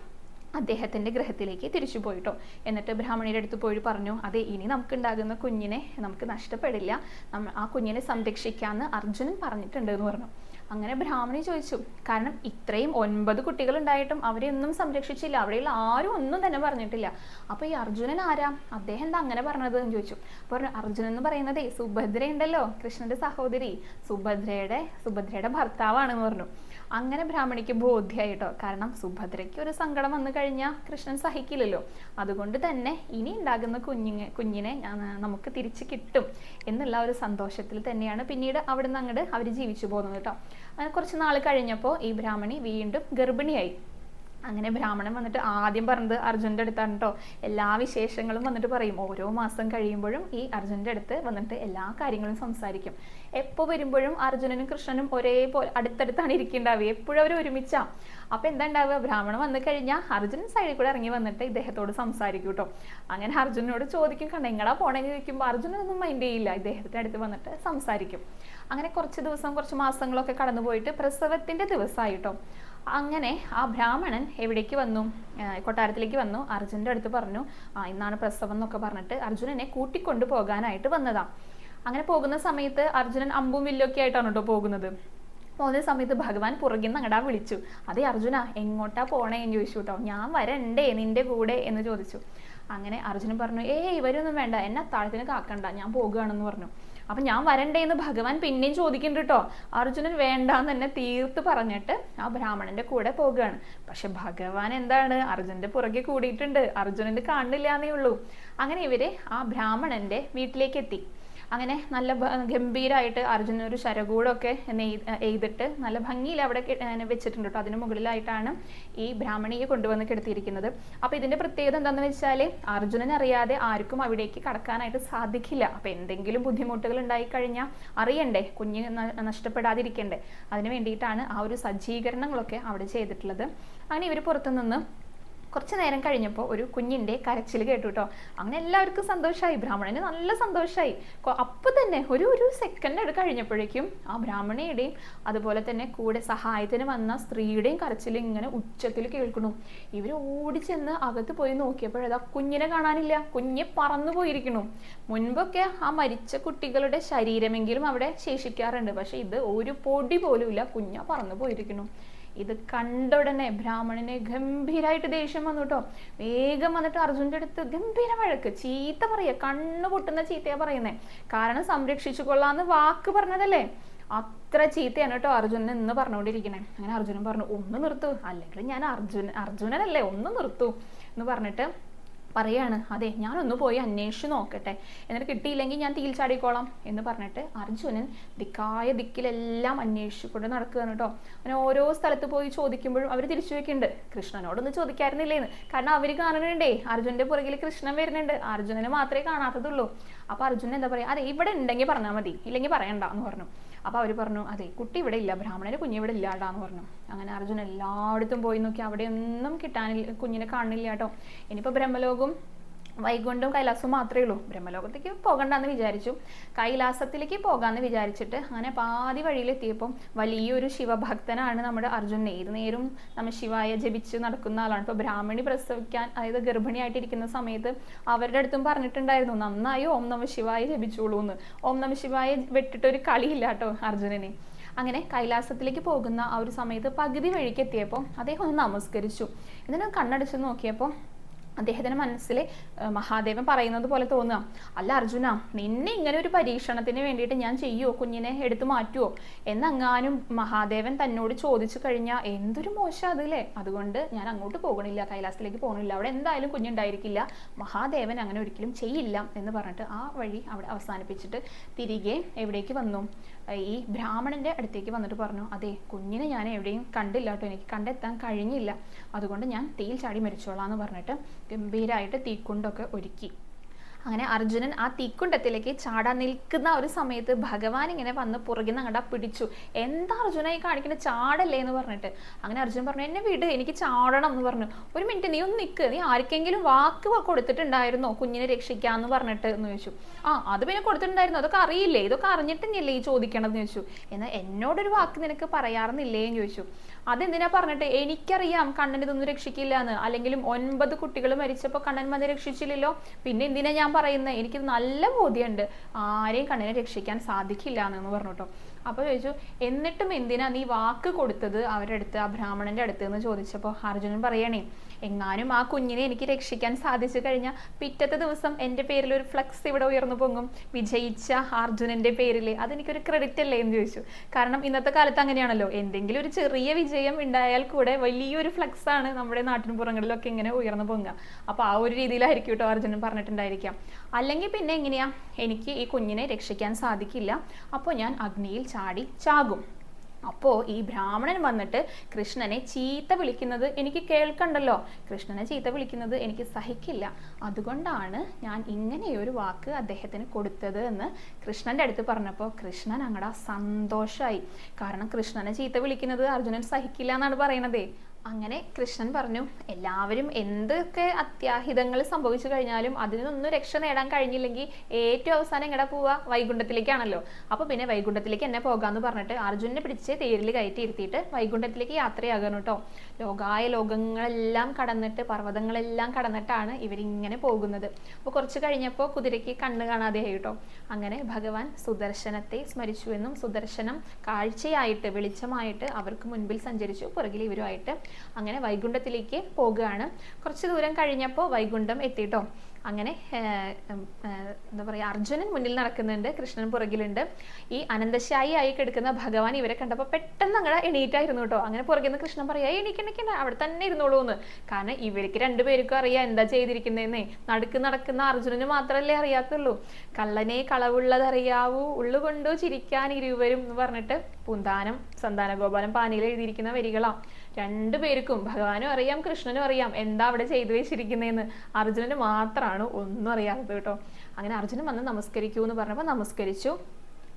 അദ്ദേഹത്തിന്റെ ഗ്രഹത്തിലേക്ക് തിരിച്ചു പോയിട്ടോ. എന്നിട്ട് ബ്രാഹ്മണിയുടെ അടുത്ത് പോയി പറഞ്ഞു അതെ ഇനി നമുക്കുണ്ടാകുന്ന കുഞ്ഞിനെ നമുക്ക് നഷ്ടപ്പെടില്ല. നമ്മൾ ആ കുഞ്ഞിനെ സംരക്ഷിക്കാമെന്ന് അർജുനൻ പറഞ്ഞിട്ടുണ്ട് എന്ന് പറഞ്ഞു. അങ്ങനെ ബ്രാഹ്മണി ചോദിച്ചു കാരണം ഇത്രയും ഒൻപത് കുട്ടികൾ ഉണ്ടായിട്ടും അവരെ ഒന്നും സംരക്ഷിച്ചില്ല. അവിടെയുള്ള ആരും ഒന്നും തന്നെ പറഞ്ഞിട്ടില്ല. അപ്പോൾ ഈ അർജുനൻ ആരാ? അദ്ദേഹം എന്താ അങ്ങനെ പറഞ്ഞത്? എന്ന് ചോദിച്ചു. പറഞ്ഞു അർജുനൻ എന്ന് പറയുന്നതേ സുഭദ്ര ഉണ്ടല്ലോ കൃഷ്ണന്റെ സഹോദരി. സുഭദ്രയുടെ സുഭദ്രയുടെ ഭർത്താവാണെന്ന് പറഞ്ഞു. അങ്ങനെ ബ്രാഹ്മണിക്ക് ബോധ്യായിട്ടോ? കാരണം സുഭദ്രയ്ക്ക് ഒരു സങ്കടം വന്നു കഴിഞ്ഞാൽ കൃഷ്ണൻ സഹിക്കില്ലല്ലോ. അതുകൊണ്ട് തന്നെ ഇനി ഉണ്ടാകുന്ന കുഞ്ഞിനെ കുഞ്ഞിനെ നമുക്ക് തിരിച്ചു കിട്ടും എന്നുള്ള ഒരു സന്തോഷത്തിൽ തന്നെയാണ് പിന്നീട് അവിടുന്ന് അങ്ങോട്ട് അവർ ജീവിച്ചു പോകുന്നത് കേട്ടോ. അങ്ങനെ കുറച്ച് നാൾ കഴിഞ്ഞപ്പോൾ ഈ ബ്രാഹ്മണി വീണ്ടും ഗർഭിണിയായി. അങ്ങനെ ബ്രാഹ്മണൻ വന്നിട്ട് ആദ്യം പറഞ്ഞത് അർജുന്റെ അടുത്താണ് കേട്ടോ എല്ലാ വിശേഷങ്ങളും വന്നിട്ട് പറയും. ഓരോ മാസം കഴിയുമ്പോഴും ഈ അർജുന്റെ അടുത്ത് വന്നിട്ട് എല്ലാ കാര്യങ്ങളും സംസാരിക്കും. എപ്പോൾ വരുമ്പോഴും അർജുനനും കൃഷ്ണനും ഒരേപോലെ അടുത്തടുത്താണ് ഇരിക്കേണ്ടാവുക എപ്പോഴും അവർ ഒരുമിച്ചാ. അപ്പൊ എന്താ ഉണ്ടാവുക ബ്രാഹ്മണൻ വന്നു കഴിഞ്ഞാൽ അർജുനൻ സൈഡിൽ കൂടെ ഇറങ്ങി വന്നിട്ട് ഇദ്ദേഹത്തോട് സംസാരിക്കും കേട്ടോ അങ്ങനെ അർജുനനോട് ചോദിക്കും കണ്ട എങ്ങടാ പോണെന്ന് ചോദിക്കുമ്പോൾ അർജുനനൊന്നും മൈൻഡ് ചെയ്യില്ല. ഇദ്ദേഹത്തിന്റെ അടുത്ത് വന്നിട്ട് സംസാരിക്കും. അങ്ങനെ കുറച്ച് ദിവസം കുറച്ച് മാസങ്ങളൊക്കെ കടന്നു പോയിട്ട് പ്രസവത്തിന്റെ ദിവസമായിട്ടോ അങ്ങനെ ആ ബ്രാഹ്മണൻ എവിടേക്ക് വന്നു? കൊട്ടാരത്തിലേക്ക് വന്നു. അർജുന്റെ അടുത്ത് പറഞ്ഞു ആ ഇന്നാണ് പ്രസവം എന്നൊക്കെ പറഞ്ഞിട്ട് അർജുനനെ കൂട്ടിക്കൊണ്ടു പോകാനായിട്ട് വന്നതാ. അങ്ങനെ പോകുന്ന സമയത്ത് അർജുനൻ അമ്പും വില്ലൊക്കെ ആയിട്ടാണ് കേട്ടോ പോകുന്നത്. പോകുന്ന സമയത്ത് ഭഗവാൻ പുറകിൽ നിന്ന് അങ്ങടാ വിളിച്ചു. അതെ അർജുന എങ്ങോട്ടാ പോണേ? എന്ന് ചോദിച്ചു കേട്ടോ. ഞാൻ വരണ്ടേ നിന്റെ കൂടെ എന്ന് ചോദിച്ചു. അങ്ങനെ അർജുനൻ പറഞ്ഞു ഏയ് ഇവരൊന്നും വേണ്ട. എന്നെ അത്താഴത്തിന് കാക്കണ്ട. ഞാൻ പോകുകയാണെന്ന് പറഞ്ഞു. അപ്പൊ ഞാൻ വരണ്ടേ എന്ന് ഭഗവാൻ പിന്നെയും ചോദിക്കുന്നുണ്ട് കേട്ടോ. അർജുനൻ വേണ്ടാന്ന് തന്നെ തീർത്ത് പറഞ്ഞിട്ട് ആ ബ്രാഹ്മണന്റെ കൂടെ പോകുകയാണ്. പക്ഷെ ഭഗവാൻ എന്താണ്? അർജുനന്റെ പുറകെ കൂടിയിട്ടുണ്ട്. അർജുനന്റെ കാണില്ല എന്നേ ഉള്ളൂ. അങ്ങനെ ഇവർ ആ ബ്രാഹ്മണന്റെ വീട്ടിലേക്ക് എത്തി. അങ്ങനെ നല്ല ഗംഭീരമായിട്ട് അർജുനൻ ഒരു ശരകൂടമൊക്കെ എഴുതിട്ട് നല്ല ഭംഗിയിൽ അവിടെ വെച്ചിട്ടുണ്ട് കേട്ടോ അതിന് മുകളിലായിട്ടാണ് ഈ ബ്രാഹ്മണിയെ കൊണ്ടുവന്ന് കിടത്തിയിരിക്കുന്നത്. അപ്പോൾ ഇതിന്റെ പ്രത്യേകത എന്താണെന്ന് വെച്ചാൽ അർജുനൻ അറിയാതെ ആർക്കും അവിടേക്ക് കടക്കാനായിട്ട് സാധിക്കില്ല. അപ്പോൾ എന്തെങ്കിലും ബുദ്ധിമുട്ടുകൾ ഉണ്ടായി കഴിഞ്ഞാൽ അറിയണ്ടേ കുഞ്ഞ് നഷ്ടപ്പെടാതിരിക്കണ്ടേ. അതിന് വേണ്ടിയിട്ടാണ് ആ ഒരു സജ്ജീകരണങ്ങളൊക്കെ അവിടെ ചെയ്തിട്ടുള്ളത്. അങ്ങനെ ഇവർ പുറത്തുനിന്ന് കുറച്ച് നേരം കഴിഞ്ഞപ്പോൾ ഒരു കുഞ്ഞിന്റെ കരച്ചിൽ കേട്ടു കേട്ടോ അങ്ങനെ എല്ലാവർക്കും സന്തോഷമായി ബ്രാഹ്മണന് നല്ല സന്തോഷമായി അപ്പോൾ തന്നെ ഒരു ഒരു സെക്കൻഡ് എടുത്ത് കഴിഞ്ഞപ്പോഴേക്കും ആ ബ്രാഹ്മണിയുടെയും അതുപോലെ തന്നെ കൂടെ സഹായത്തിന് വന്ന സ്ത്രീയുടെയും കരച്ചിൽ ഇങ്ങനെ ഉച്ചത്തിൽ കേൾക്കണു ഇവർ ഓടിച്ചെന്ന് അകത്ത് പോയി നോക്കിയപ്പോഴതാ കുഞ്ഞിനെ കാണാനില്ല. കുഞ്ഞ് പറന്നു പോയിരിക്കണു മുൻപൊക്കെ ആ മരിച്ച കുട്ടികളുടെ ശരീരമെങ്കിലും അവിടെ ശേഷിക്കാറുണ്ട്. പക്ഷേ ഇത് ഒരു പൊടി പോലും ഇല്ല കുഞ്ഞ പറന്നു പോയിരിക്കണു ഇത് കണ്ട ഉടനെ ബ്രാഹ്മണനെ ഗംഭീരായിട്ട് ദേഷ്യം വന്നു കേട്ടോ. വേഗം വന്നിട്ട് അർജുന്റെ അടുത്ത് ഗംഭീര വഴക്ക് ചീത്ത പറയുക കണ്ണു പൊട്ടുന്ന ചീത്തയാ പറയുന്നേ. കാരണം സംരക്ഷിച്ചു കൊള്ളാന്ന് വാക്ക് പറഞ്ഞതല്ലേ? അത്ര ചീത്തയാണ് കേട്ടോ അർജുനൻ എന്ന് പറഞ്ഞുകൊണ്ടിരിക്കണേ. അങ്ങനെ അർജുനൻ പറഞ്ഞു ഒന്ന് നിർത്തു അല്ലെങ്കിൽ ഞാൻ അർജുൻ അർജുനനല്ലേ ഒന്ന് നിർത്തു എന്ന് പറഞ്ഞിട്ട് പറയാണ് അതെ ഞാനൊന്ന് പോയി അന്വേഷിച്ച് നോക്കട്ടെ. എന്നിട്ട് കിട്ടിയില്ലെങ്കിൽ ഞാൻ തീൽച്ചാടിക്കോളാം എന്ന് പറഞ്ഞിട്ട് അർജുനൻ ദിക്കായ ദിക്കിലെല്ലാം അന്വേഷിച്ചുകൊണ്ട് നടക്കുകയാണ് കേട്ടോ. അങ്ങനെ ഓരോ സ്ഥലത്ത് പോയി ചോദിക്കുമ്പോഴും അവർ തിരിച്ചു വെക്കുന്നുണ്ട് കൃഷ്ണനോടൊന്നും ചോദിക്കാറുന്നില്ലേന്ന്. കാരണം അവർ കാണുന്നുണ്ടേ. അർജുനന്റെ പുറകിൽ കൃഷ്ണൻ വരുന്നുണ്ട്. അർജുനനെ മാത്രമേ കാണാത്തതുള്ളൂ. അപ്പൊ അർജുനൻ എന്താ പറയാ അതെ ഇവിടെ ഉണ്ടെങ്കിൽ പറഞ്ഞാൽ മതി. ഇല്ലെങ്കിൽ പറയണ്ട എന്ന് പറഞ്ഞു. അപ്പൊ അവർ പറഞ്ഞു അതെ കുട്ടി ഇവിടെ ഇല്ല ബ്രാഹ്മണന് കുഞ്ഞ് ഇവിടെ ഇല്ലാണ്ടാന്ന് പറഞ്ഞു. അങ്ങനെ അർജുൻ എല്ലായിടത്തും പോയി നോക്കി അവിടെ ഒന്നും കിട്ടാനില്ല കുഞ്ഞിനെ കാണുന്നില്ല കേട്ടോ. ഇനിയിപ്പോൾ ബ്രഹ്മലോകം വൈകുണ്ഠവും കൈലാസവും മാത്രമേ ഉള്ളൂ. ബ്രഹ്മലോകത്തേക്ക് പോകണ്ടെന്ന് വിചാരിച്ചു. കൈലാസത്തിലേക്ക് പോകാമെന്ന് വിചാരിച്ചിട്ട് അങ്ങനെ പാതി വഴിയിലെത്തിയപ്പം വലിയൊരു ശിവഭക്തനാണ് നമ്മുടെ അർജുൻ. ഏത് നേരം നമ്മൾ ശിവായ ജപിച്ച് നടക്കുന്ന ആളാണ്. ഇപ്പൊ ബ്രാഹ്മിണി പ്രസവിക്കാൻ അതായത് ഗർഭിണിയായിട്ടിരിക്കുന്ന സമയത്ത് അവരുടെ അടുത്തും പറഞ്ഞിട്ടുണ്ടായിരുന്നു നന്നായി ഓം നമ ശിവായ ജപിച്ചോളൂ എന്ന് ഓം നമ ശിവായ വെട്ടിട്ടൊരു കളിയില്ല കേട്ടോ അർജുനന്. അങ്ങനെ കൈലാസത്തിലേക്ക് പോകുന്ന ആ ഒരു സമയത്ത് പകുതി വഴിക്ക് എത്തിയപ്പോൾ അദ്ദേഹം ഒന്ന് നമസ്കരിച്ചു. എന്നിട്ട് കണ്ണടച്ച് നോക്കിയപ്പോൾ അദ്ദേഹത്തിന്റെ മനസ്സിൽ മഹാദേവൻ പറയുന്നത് പോലെ തോന്നുക. അല്ല അർജുന നിന്നെ ഇങ്ങനെ ഒരു പരീക്ഷണത്തിന് വേണ്ടിയിട്ട് ഞാൻ ചെയ്യുമോ കുഞ്ഞിനെ എടുത്തു മാറ്റുമോ എന്നങ്ങാനും മഹാദേവൻ തന്നോട് ചോദിച്ചു കഴിഞ്ഞാൽ എന്തൊരു മോശം അതല്ലേ അതുകൊണ്ട് ഞാൻ അങ്ങോട്ട് പോകണില്ല കൈലാസത്തിലേക്ക് പോകണില്ല. അവിടെ എന്തായാലും കുഞ്ഞുണ്ടായിരിക്കില്ല. മഹാദേവൻ അങ്ങനെ ഒരിക്കലും ചെയ്യില്ല. എന്ന് പറഞ്ഞിട്ട് ആ വഴി അവിടെ അവസാനിപ്പിച്ചിട്ട് തിരികെ എവിടേക്ക് വന്നു. ഈ ബ്രാഹ്മണന്റെ അടുത്തേക്ക് വന്നിട്ട് പറഞ്ഞു അതെ കുഞ്ഞിനെ ഞാൻ എവിടെയും കണ്ടില്ല കേട്ടോ. എനിക്ക് കണ്ടെത്താൻ കഴിഞ്ഞില്ല. അതുകൊണ്ട് ഞാൻ തീയിൽ ചാടി മരിച്ചോളാം എന്ന് പറഞ്ഞിട്ട് ഗംഭീരമായിട്ട് തീക്കുണ്ടൊക്കെ ഒരുക്കി. അങ്ങനെ അർജുനൻ ആ തീക്കുണ്ടത്തിലേക്ക് ചാടാൻ നിൽക്കുന്ന ഒരു സമയത്ത് ഭഗവാൻ ഇങ്ങനെ വന്ന് പുറകിൽ നിന്ന് അങ്ങോട്ട് പിടിച്ചു. എന്താ അർജുന ഈ കാണിക്കുന്ന ചാടല്ലേ എന്ന് പറഞ്ഞിട്ട്. അങ്ങനെ അർജുൻ പറഞ്ഞു എന്നെ വിട് എനിക്ക് ചാടണം എന്ന് പറഞ്ഞു. ഒരു മിനിറ്റ് നീ ഒന്ന് നിൽക്ക് നീ ആർക്കെങ്കിലും വാക്ക് കൊടുത്തിട്ടുണ്ടായിരുന്നോ? കുഞ്ഞിനെ രക്ഷിക്കാന്ന് പറഞ്ഞിട്ട് എന്ന് ചോദിച്ചു. ആ അത് പിന്നെ കൊടുത്തിട്ടുണ്ടായിരുന്നു? അതൊക്കെ അറിയില്ലേ? ഇതൊക്കെ അറിഞ്ഞിട്ടില്ലേ ഈ ചോദിക്കണമെന്ന് ചോദിച്ചു. എന്നാൽ എന്നോടൊരു വാക്ക് നിനക്ക് പറയാറുന്നില്ലേ എന്ന് ചോദിച്ചു. അതെന്തിനാ പറഞ്ഞിട്ട്? എനിക്കറിയാം കണ്ണൻ ഇതൊന്നും രക്ഷിക്കില്ല എന്ന് അല്ലെങ്കിലും ഒൻപത് കുട്ടികൾ മരിച്ചപ്പോൾ കണ്ണൻ വന്ന് രക്ഷിച്ചില്ലല്ലോ. പിന്നെ എന്തിനാ ഞാൻ പറയുന്നത് എനിക്ക് നല്ല ബോധ്യമുണ്ട് ആരെയും കണ്ണനെ രക്ഷിക്കാൻ സാധിക്കില്ല എന്ന് പറഞ്ഞു കേട്ടോ അപ്പോൾ ചോദിച്ചു എന്നിട്ടും എന്തിനാ നീ വാക്ക് കൊടുത്തത് അവരുടെ അടുത്ത് ആ ബ്രാഹ്മണന്റെ അടുത്ത്? എന്ന് ചോദിച്ചപ്പോൾ അർജുനൻ പറയണേ എങ്ങാനും ആ കുഞ്ഞിനെ എനിക്ക് രക്ഷിക്കാൻ സാധിച്ചു കഴിഞ്ഞാൽ പിറ്റത്തെ ദിവസം എന്റെ പേരിൽ ഒരു ഫ്ലക്സ് ഇവിടെ ഉയർന്നു പൊങ്ങും. വിജയിച്ച അർജുനന്റെ പേരിൽ അതെനിക്കൊരു ക്രെഡിറ്റ് അല്ലേ എന്ന് ചോദിച്ചു. കാരണം ഇന്നത്തെ കാലത്ത് അങ്ങനെയാണല്ലോ. എന്തെങ്കിലും ഒരു ചെറിയ വിജയം ഉണ്ടായാൽ കൂടെ വലിയൊരു ഫ്ലക്സ് ആണ് നമ്മുടെ നാട്ടിൻ പുറങ്ങളിലൊക്കെ ഇങ്ങനെ ഉയർന്നു പൊങ്ങുക. അപ്പോൾ ആ ഒരു രീതിയിലായിരിക്കും കേട്ടോ അർജുനൻ പറഞ്ഞിട്ടുണ്ടായിരിക്കാം അല്ലെങ്കിൽ പിന്നെ എങ്ങനെയാ? എനിക്ക് ഈ കുഞ്ഞിനെ രക്ഷിക്കാൻ സാധിക്കില്ല. അപ്പോൾ ഞാൻ അഗ്നിയിൽ ചാടി ചാകും. അപ്പോൾ ഈ ബ്രാഹ്മണൻ വന്നിട്ട് കൃഷ്ണനെ ചീത്ത വിളിക്കുന്നത് എനിക്ക് കേൾക്കണ്ടല്ലോ. കൃഷ്ണനെ ചീത്ത വിളിക്കുന്നത് എനിക്ക് സഹിക്കില്ല. അതുകൊണ്ടാണ് ഞാൻ ഇങ്ങനെയൊരു വാക്ക് അദ്ദേഹത്തിന് കൊടുത്തത് എന്ന് കൃഷ്ണന്റെ അടുത്ത് പറഞ്ഞപ്പോൾ കൃഷ്ണൻ അങ്ങടാ സന്തോഷമായി കാരണം കൃഷ്ണനെ ചീത്ത വിളിക്കുന്നത് അർജുനൻ സഹിക്കില്ല എന്നാണ് പറയണതേ. അങ്ങനെ കൃഷ്ണൻ പറഞ്ഞു എല്ലാവരും എന്തൊക്കെ അത്യാഹിതങ്ങൾ സംഭവിച്ചു കഴിഞ്ഞാലും അതിനൊന്നും രക്ഷ നേടാൻ കഴിഞ്ഞില്ലെങ്കിൽ ഏറ്റവും അവസാനം എങ്ങടെ പോവുക വൈകുണ്ഠത്തിലേക്കാണല്ലോ. അപ്പൊ പിന്നെ വൈകുണ്ഠത്തിലേക്ക് എന്നെ പോകാന്ന് പറഞ്ഞിട്ട് അർജുനെ പിടിച്ച് തേരിൽ കയറ്റി ഇരുത്തിയിട്ട് വൈകുണ്ഠത്തിലേക്ക് യാത്രയാകണം കേട്ടോ. ലോകായ ലോകങ്ങളെല്ലാം കടന്നിട്ട് പർവതങ്ങളെല്ലാം കടന്നിട്ടാണ് ഇവരിങ്ങനെ പോകുന്നത്. അപ്പോൾ കുറച്ച് കഴിഞ്ഞപ്പോൾ കുതിരയ്ക്ക് കണ്ണ് കാണാതെ കേട്ടോ. അങ്ങനെ ഭഗവാൻ സുദർശനത്തെ സ്മരിച്ചു എന്നും സുദർശനം കാഴ്ചയായിട്ട് വെളിച്ചമായിട്ട് അവർക്ക് മുൻപിൽ സഞ്ചരിച്ചു. പുറകിൽ ഇവരുമായിട്ട് അങ്ങനെ വൈകുണ്ഠത്തിലേക്ക് പോകുകയാണ്. കുറച്ച് ദൂരം കഴിഞ്ഞപ്പോൾ വൈകുണ്ഠം എത്തിയിട്ടോ? അങ്ങനെ എന്താ പറയുക അർജുനൻ മുന്നിൽ നടക്കുന്നുണ്ട് കൃഷ്ണൻ പുറകിലുണ്ട്. ഈ അനന്തശായി ആയി കിടക്കുന്ന ഭഗവാൻ ഇവരെ കണ്ടപ്പോൾ പെട്ടെന്ന് അങ്ങനെ എണീറ്റായിരുന്നു കേട്ടോ. അങ്ങനെ പുറകിൽ നിന്ന് കൃഷ്ണൻ പറയാ എണീക്കണക്കണ്ട അവിടെ തന്നെ ഇരുന്നോളൂ എന്ന് കാരണം ഇവർക്ക് രണ്ടുപേർക്കും അറിയാം എന്താ ചെയ്തിരിക്കുന്നതെന്നേ. നടുക്ക് നടക്കുന്ന അർജുനന് മാത്രമല്ലേ അറിയാത്തുള്ളൂ. കള്ളനെ കളവുള്ളതറിയാവൂ ഉള്ളുകൊണ്ടോ ചിരിക്കാൻ ഇരുവരും എന്ന് പറഞ്ഞിട്ട് പൂന്താനം സന്താന ഗോപാലം പാനിയിൽ എഴുതിയിരിക്കുന്ന വരികളാ. രണ്ടുപേർക്കും ഭഗവാനും അറിയാം കൃഷ്ണനും അറിയാം എന്താ അവിടെ ചെയ്തു വെച്ചിരിക്കുന്നതെന്ന്. അർജുനന് മാത്രമാണ് ഒന്നും അറിയാത്തത് കേട്ടോ. അങ്ങനെ അർജുനൻ വന്ന് നമസ്കരിക്കൂ എന്ന് പറഞ്ഞപ്പോൾ നമസ്കരിച്ചു.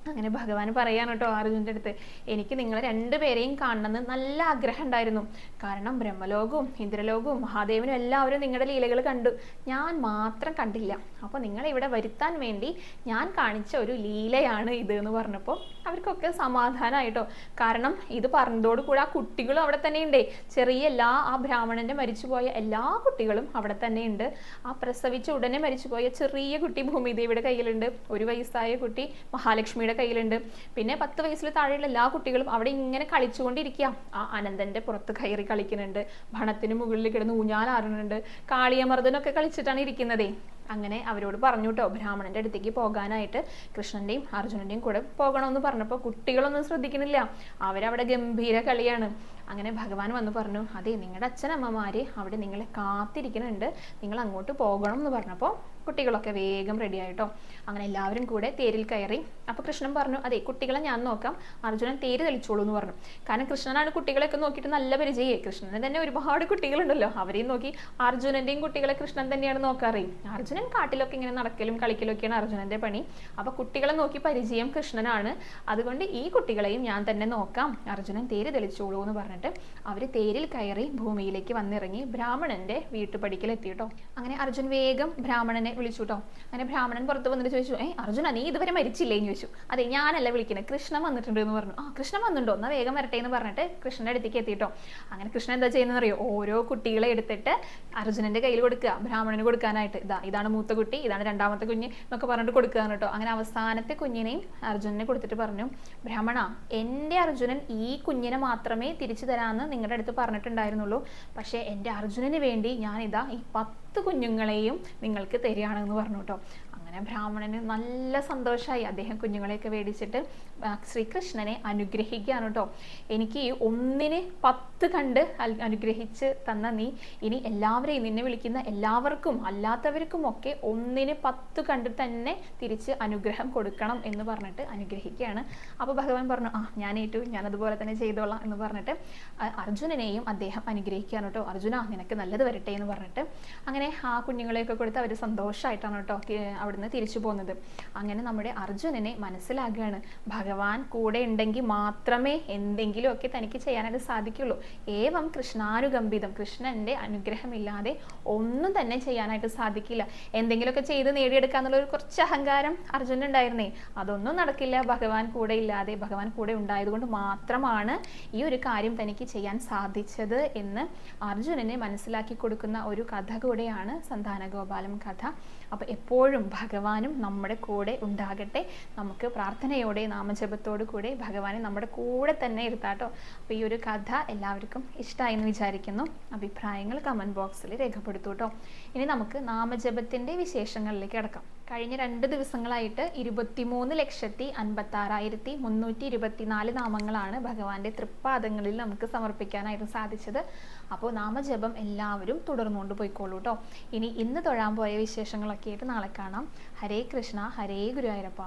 അങ്ങനെ ഭഗവാൻ പറയാണ് കേട്ടോ അർജുന്റെ അടുത്ത് എനിക്ക് നിങ്ങളെ രണ്ടുപേരെയും കാണണമെന്ന് നല്ല ആഗ്രഹം ഉണ്ടായിരുന്നു. കാരണം ബ്രഹ്മലോകവും ഇന്ദ്രലോകവും മഹാദേവനും എല്ലാവരും നിങ്ങളുടെ ലീലകൾ കണ്ടു. ഞാൻ മാത്രം കണ്ടില്ല. അപ്പോൾ നിങ്ങളെ ഇവിടെ വരുത്താൻ വേണ്ടി ഞാൻ കാണിച്ച ഒരു ലീലയാണ് ഇത് എന്ന് പറഞ്ഞപ്പോൾ അവർക്കൊക്കെ സമാധാനമായിട്ടോ കാരണം ഇത് പറഞ്ഞതോടുകൂടി ആ കുട്ടികളും അവിടെ തന്നെ ഉണ്ടേ ചെറിയ എല്ലാ ആ ബ്രാഹ്മണന്റെ മരിച്ചുപോയ എല്ലാ കുട്ടികളും അവിടെ തന്നെ ഉണ്ട് ആ പ്രസവിച്ച ഉടനെ മരിച്ചുപോയ ചെറിയ കുട്ടി ഭൂമിദേവിയുടെ കയ്യിലുണ്ട്. ഒരു വയസ്സായ കുട്ടി മഹാലക്ഷ്മിയുടെ കുട്ടികളെ കയ്യിലുണ്ട്. പിന്നെ പത്ത് വയസ്സിൽ താഴെയുള്ള എല്ലാ കുട്ടികളും അവിടെ ഇങ്ങനെ കളിച്ചുകൊണ്ടിരിക്കുക. ആ അനന്തന്റെ പുറത്ത് കയറി കളിക്കുന്നുണ്ട്. ഭണത്തിന് മുകളിൽ കിടന്ന് ഊഞ്ഞാലാറുന്നുണ്ട് കാളിയമർദ്ദനൊക്കെ കളിച്ചിട്ടാണ് ഇരിക്കുന്നതേ. അങ്ങനെ അവരോട് പറഞ്ഞു കേട്ടോ ബ്രാഹ്മണന്റെ അടുത്തേക്ക് പോകാനായിട്ട്. കൃഷ്ണന്റെയും അർജുനന്റെയും കൂടെ പോകണമെന്ന് പറഞ്ഞപ്പോൾ കുട്ടികളൊന്നും ശ്രദ്ധിക്കുന്നില്ല. അവരവിടെ ഗംഭീര കളിയാണ്. അങ്ങനെ ഭഗവാൻ വന്ന് പറഞ്ഞു അതെ നിങ്ങളുടെ അച്ഛനമ്മമാര് അവിടെ നിങ്ങളെ കാത്തിരിക്കുന്നുണ്ട്. നിങ്ങൾ അങ്ങോട്ട് പോകണം എന്ന് പറഞ്ഞപ്പോൾ കുട്ടികളൊക്കെ വേഗം റെഡി ആയിട്ടോ. അങ്ങനെ എല്ലാവരും കൂടെ തേരിൽ കയറി. അപ്പോൾ കൃഷ്ണൻ പറഞ്ഞു അതെ കുട്ടികളെ ഞാൻ നോക്കാം. അർജുനൻ തേര് തെളിച്ചോളൂ എന്ന് പറഞ്ഞു. കാരണം കൃഷ്ണനാണ് കുട്ടികളെയൊക്കെ നോക്കിയിട്ട് നല്ല പരിചയേ കൃഷ്ണന് തന്നെ ഒരുപാട് കുട്ടികളുണ്ടല്ലോ. അവരെയും നോക്കി അർജുനന്റെയും കുട്ടികളെ കൃഷ്ണൻ തന്നെയാണ് നോക്കാറേ. അർജുനൻ കാട്ടിലൊക്കെ ഇങ്ങനെ നടക്കലും കളിക്കലും ഒക്കെയാണ് അർജുനന്റെ പണി. അപ്പൊ കുട്ടികളെ നോക്കി പരിചയം കൃഷ്ണനാണ്. അതുകൊണ്ട് ഈ കുട്ടികളെയും ഞാൻ തന്നെ നോക്കാം. അർജുനൻ തേര് തെളിച്ചോളൂ എന്ന് പറഞ്ഞിട്ട് അവർ തേരിൽ കയറി ഭൂമിയിലേക്ക് വന്നിറങ്ങി ബ്രാഹ്മണന്റെ വീട്ടുപടിക്കൽ എത്തിയിട്ടോ അങ്ങനെ അർജുൻ വേഗം ബ്രാഹ്മണനെ വിളിച്ചു കേട്ടോ അങ്ങനെ ബ്രാഹ്മണൻ പുറത്ത് വന്നിട്ട് ചോദിച്ചു ഏ അർജുന നീ ഇതുവരെ മരിച്ചില്ലേ? എന്ന് ചോദിച്ചു. അതെ ഞാനല്ല വിളിക്കുന്നത് കൃഷ്ണൻ വന്നിട്ടുണ്ട് എന്ന് പറഞ്ഞു. ആ കൃഷ്ണൻ വന്നിട്ടുണ്ടോ? എന്നാ വേഗം വരട്ടെ എന്ന് പറഞ്ഞിട്ട് കൃഷ്ണന്റെ അടുത്തേക്ക് എത്തിയിട്ടോ. അങ്ങനെ കൃഷ്ണൻ എന്താ ചെയ്യുന്നത് അറിയോ? ഓരോ കുട്ടികളെ എടുത്തിട്ട് അർജുനന്റെ കയ്യിൽ കൊടുക്കുക ബ്രാഹ്മണന് കൊടുക്കാനായിട്ട്. ഇതാ ഇതാണ് മൂത്ത കുട്ടി ഇതാണ് രണ്ടാമത്തെ കുഞ്ഞ് എന്നൊക്കെ പറഞ്ഞിട്ട് കൊടുക്കുകയാണ് കേട്ടോ. അങ്ങനെ അവസാനത്തെ കുഞ്ഞിനെയും അർജുനനെ കൊടുത്തിട്ട് പറഞ്ഞു ബ്രാഹ്മണ എന്റെ അർജുനൻ ഈ കുഞ്ഞിനെ മാത്രമേ തിരിച്ചു തരാമെന്ന് നിങ്ങളുടെ അടുത്ത് പറഞ്ഞിട്ടുണ്ടായിരുന്നുള്ളൂ. പക്ഷേ എന്റെ അർജുനന് വേണ്ടി ഞാൻ ഇതാ ഈ പത്ത് കുഞ്ഞുങ്ങളെയും നിങ്ങൾക്ക് തരികയാണെന്ന് പറഞ്ഞു കേട്ടോ. അങ്ങനെ ബ്രാഹ്മണന് നല്ല സന്തോഷമായി അദ്ദേഹം കുഞ്ഞുങ്ങളെയൊക്കെ മേടിച്ചിട്ട് ശ്രീകൃഷ്ണനെ അനുഗ്രഹിക്കുകയാണ് കേട്ടോ എനിക്ക് ഈ ഒന്നിനെ പത്ത് കണ്ട് അനുഗ്രഹിച്ച് തന്ന നീ ഇനി എല്ലാവരെയും നിന്നെ വിളിക്കുന്ന എല്ലാവർക്കും അല്ലാത്തവർക്കും ഒക്കെ ഒന്നിന് പത്ത് കണ്ട് തന്നെ തിരിച്ച് അനുഗ്രഹം കൊടുക്കണം എന്ന് പറഞ്ഞിട്ട് അനുഗ്രഹിക്കുകയാണ്. അപ്പോൾ ഭഗവാൻ പറഞ്ഞു ആ ഞാൻ ഏറ്റു ഞാൻ അതുപോലെ തന്നെ ചെയ്തോളാം എന്ന് പറഞ്ഞിട്ട് അർജുനനെയും അദ്ദേഹം അനുഗ്രഹിക്കുകയാണ് കേട്ടോ അർജുന നിനക്ക് നല്ലത് വരട്ടെ എന്ന് പറഞ്ഞിട്ട് അങ്ങനെ ആ കുഞ്ഞുങ്ങളെയൊക്കെ കൊടുത്ത് അവർ സന്തോഷമായിട്ടാണ് കേട്ടോ തി- അവിടുന്ന് തിരിച്ചു പോകുന്നത് അങ്ങനെ നമ്മുടെ അർജുനനെ മനസ്സിലാകുകയാണ്. ഭഗവാൻ കൂടെ ഉണ്ടെങ്കിൽ മാത്രമേ എന്തെങ്കിലുമൊക്കെ തനിക്ക് ചെയ്യാനായിട്ട് സാധിക്കുള്ളൂ. ഏവം കൃഷ്ണാനുഗംഭിതം കൃഷ്ണന്റെ അനുഗ്രഹമില്ലാതെ ഒന്നും തന്നെ ചെയ്യാനായിട്ട് സാധിക്കില്ല. എന്തെങ്കിലുമൊക്കെ ചെയ്ത് നേടിയെടുക്കാന്നുള്ള ഒരു കുറച്ച് അഹങ്കാരം അർജുനൻ ഉണ്ടായിരുന്നേ അതൊന്നും നടക്കില്ല. ഭഗവാൻ കൂടെ ഇല്ലാതെ ഭഗവാൻ കൂടെ ഉണ്ടായതുകൊണ്ട് മാത്രമാണ് ഈ ഒരു കാര്യം തനിക്ക് ചെയ്യാൻ സാധിച്ചത് എന്ന് അർജുനനെ മനസ്സിലാക്കി കൊടുക്കുന്ന ഒരു കഥ കൂടെയാണ് സന്താന ഗോപാലം കഥ. അപ്പോൾ എപ്പോഴും ഭഗവാനും നമ്മുടെ കൂടെ ഉണ്ടാകട്ടെ. നമുക്ക് പ്രാർത്ഥനയോടെ നാമജപത്തോടു കൂടെ ഭഗവാനെ നമ്മുടെ കൂടെ തന്നെ ഇരുത്താട്ടോ. അപ്പോൾ ഈ ഒരു കഥ എല്ലാവർക്കും ഇഷ്ടമായി എന്ന് വിചാരിക്കുന്നു. അഭിപ്രായങ്ങൾ കമന്റ് ബോക്സിൽ രേഖപ്പെടുത്തൂ കേട്ടോ ഇനി നമുക്ക് നാമജപത്തിന്റെ വിശേഷങ്ങളിലേക്ക് കിടക്കാം. കഴിഞ്ഞ രണ്ട് ദിവസങ്ങളായിട്ട് ഇരുപത്തിമൂന്ന് ലക്ഷത്തി അൻപത്താറായിരത്തി മുന്നൂറ്റി ഇരുപത്തിനാല് നാമങ്ങളാണ് ഭഗവാന്റെ തൃപ്പാദങ്ങളിൽ നമുക്ക് സമർപ്പിക്കാനായിട്ട് സാധിച്ചത്. അപ്പോൾ നാമജപം എല്ലാവരും തുടർന്നുകൊണ്ട് പോയിക്കോളൂ കേട്ടോ ഇനി ഇന്ന് തൊഴാൻ പോയ വിശേഷങ്ങളൊക്കെ ആയിട്ട് നാളെ കാണാം. ഹരേ കൃഷ്ണ ഹരേ ഗുരുവായൂരപ്പ.